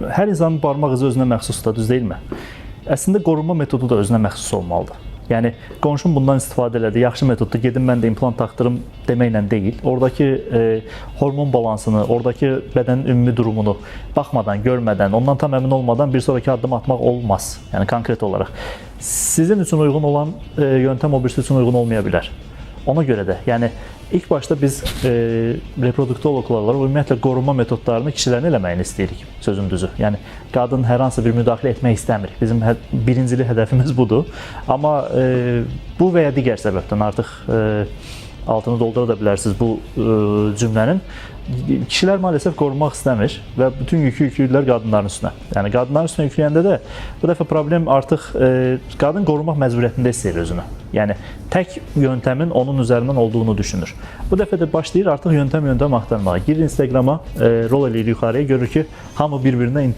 Hər insanın barmaq izi özünə məxsusdur, düz deyilmi? Əslində qorunma metodu da özünə məxsus olmalıdır. Yəni qonşum bundan istifadə elədi, yaxşı metoddur, gedim mən də implant taxdırım deməklə deyil. Oradakı e, hormon balansını, oradakı bədənin ümumi durumunu baxmadan, görmədən, ondan tam əmin olmadan bir sonraki addım atmaq olmaz. Yəni konkret olaraq sizin üçün uyğun olan e, yöntəm o birisi üçün uyğun olmaya bilər. Ona görə də, yəni ilk başda biz e, reproduktoloqlar olaraq ümumiyyətlə qorunma metodlarını kişilərin eləməyini istəyirik, sözün düzü. Yəni qadın hər hansı bir müdaxilə etmək istəmir. Bizim hə, birincili hədəfimiz budur. Amma e, bu və ya digər səbəbdən artıq e, altını doldura da bilərsiniz bu e, cümlənin. Kişilər maalesef qorunmaq istəmir və bütün yükü yükləyirlər qadınların üstünə. Yəni qadınların üstünə yükləyəndə də bu dəfə problem artıq e, qadın qorunmaq məcburiyyətində hiss özünü. Yəni tək yöntəmin onun üzərindən olduğunu düşünür. Bu dəfə də başlayır artıq yöntəm yöntəm axtarmağa. Girir Instagrama, e, rol eləyir yuxarıya, görür ki, hamı bir-birinə